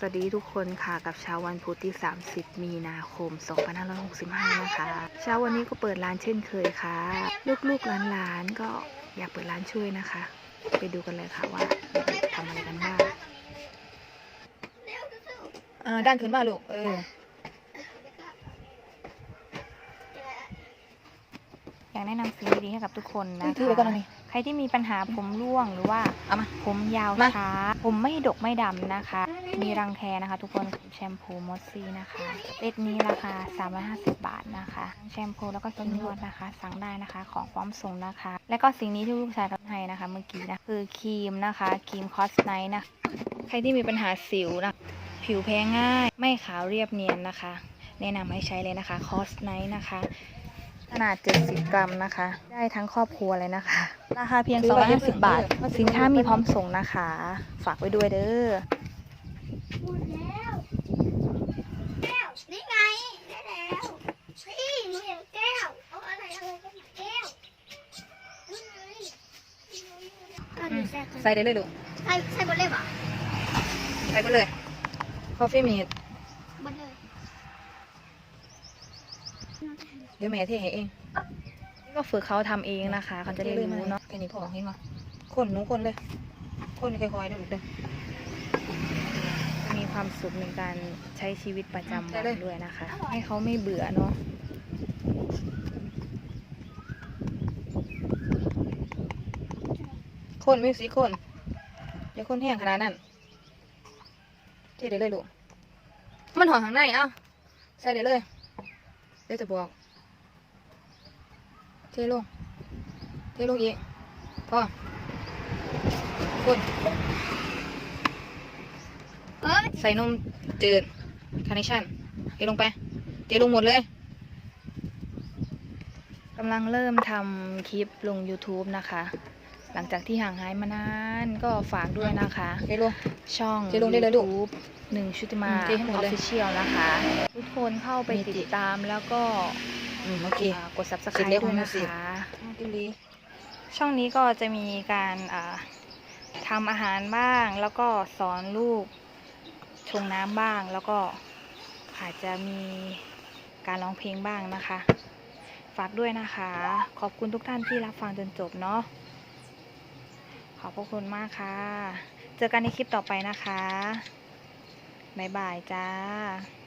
สวัสดีทุกคนค่ะกับเช้าวันพุธที่ 30 มีนาคม 2565 นะคะ เช้าวันนี้ก็เปิดร้านเช่นเคยค่ะ ลูกๆหลานๆก็อยากเปิดร้านช่วยนะคะ ไปดูกันเลยค่ะว่าทำอะไรกันบ้างอ่าด้านขึ้นมาลูก เออ อยากแนะนำสิ่งดีๆให้กับทุกคนนะถือไว้ก่อนคะนะนี่ ใครที่มีปัญหาผมร่วงหรือว่าเอามาผมยาวมา ช้า ผมไม่ดกไม่ดำนะคะ มีรังแคนะคะ ทุกคนแชมพูมอสซี่นะคะเซตนี้ราคา 350 บาทนะคะ แชมพูแล้วก็ครีมนวดนะคะ สั่งได้นะคะของพร้อมส่งนะคะ และก็สิ่งนี้ที่ลูกชายทำให้นะคะ เมื่อกี้นะคือครีมนะคะครีมคอสไนท์นะใครที่มีปัญหาสิวนะผิวแพ้ง่าย ไม่ขาวเรียบเนียนนะคะ แนะนำให้ใช้เลยนะคะคอสไนท์นะคะ ขนาด 70 กรัมนะคะ ได้ทั้งครอบครัวเลยนะคะ ราคาเพียง 250 บาท สินค้ามีพร้อมส่งนะคะ ฝากไว้ด้วยเด้อหมดแล้วแก้วนี่ไงได้แล้วพี่หนูเห็นแก้วเอาอะไรอะไรก็ผิดแก้วนี่ไงอันนี้ใส่ใส่ได้เลยลูกใส่ใส่หมดเลยเหรอใส่ไปเลยคอฟฟี่เมดหมดเลย เดี๋ยวแม่เทให้เองนี่ก็ฝึกเขาทำเองนะคะ เขาจะได้รู้เนาะแค่นี้พอเห็นไหมคนหนูคนเลย คนค่อยๆเด้อลูกเด้อ มีความสุขในการใช้ชีวิตประจำได้วันเลยด้วยนะคะ ให้เขาไม่เบื่อเนาะคนไม่สีคนอย่าคนแห้งขนาดนั้นเทได้เลยลูกมันห่อข้างในเอ้าใส่ได้เลย เดี๋ยวจะบอก เทลง เทลงอีก พอคนใส่นมจืดคาร์เนชั่นเทลงไป เทลงหมดเลยกำลังเริ่มทำคลิปลง YouTube นะคะ ลังจากที่ห่างหายมานานก็ฝากด้วยนะคะเทลง ช่องเจ๊ลงได้เลยลูก YouTube หนึ่งชุติมาอืมเจ๊ให้หมอดอฟเลยฟิเชียลนะคะ ทุกคนเข้าไปมีติจิดตามแล้วก็อืมโอเค อ่ากด เสร็จ subscribe แล้วด้วยคุณนะสิคะกินดี ช่องนี้ก็จะมีการอ่าทำอาหารบ้าง แล้วก็สอนลูกชงน้ำบ้าง แล้วก็อาจจะมีการร้องเพลงบ้างนะคะ ฝากด้วยนะคะ ขอบคุณทุกท่านที่รับฟังจนจบเนาะ ขอบพระคุณมากค่ะ เจอกันในคลิปต่อไปนะคะ บ๊ายบายจ้า